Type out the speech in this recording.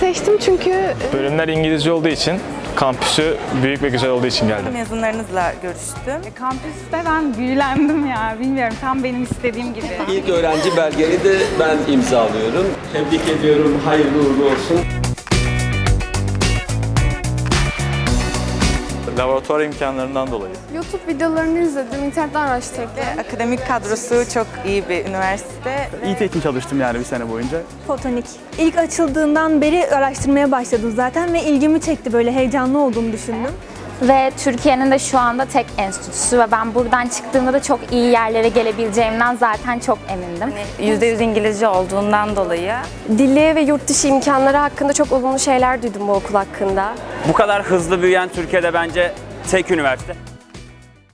seçtim çünkü Bölümler İngilizce olduğu için, kampüsü büyük ve güzel olduğu için geldim. Mezunlarınızla görüştüm. Kampüste ben büyülendim ya. Bilmiyorum tam benim istediğim gibi. İlk öğrenci belgeni de ben imzalıyorum. Tebrik ediyorum, hayırlı uğurlu olsun. Laboratuvar imkanlarından dolayı. YouTube videolarını izledim, internetten araştırdım. Akademik kadrosu çok iyi bir üniversite. İyi tekin çalıştım yani bir sene boyunca. Fotonik. İlk açıldığından beri araştırmaya başladım zaten ve ilgimi çekti böyle heyecanlı olduğumu düşündüm. Ve Türkiye'nin de şu anda tek enstitüsü ve ben buradan çıktığımda da çok iyi yerlere gelebileceğimden zaten çok emindim. %100 İngilizce olduğundan dolayı Dili ve yurt dışı imkanları hakkında çok olumlu şeyler duydum bu okul hakkında. Bu kadar hızlı büyüyen Türkiye'de bence tek üniversite.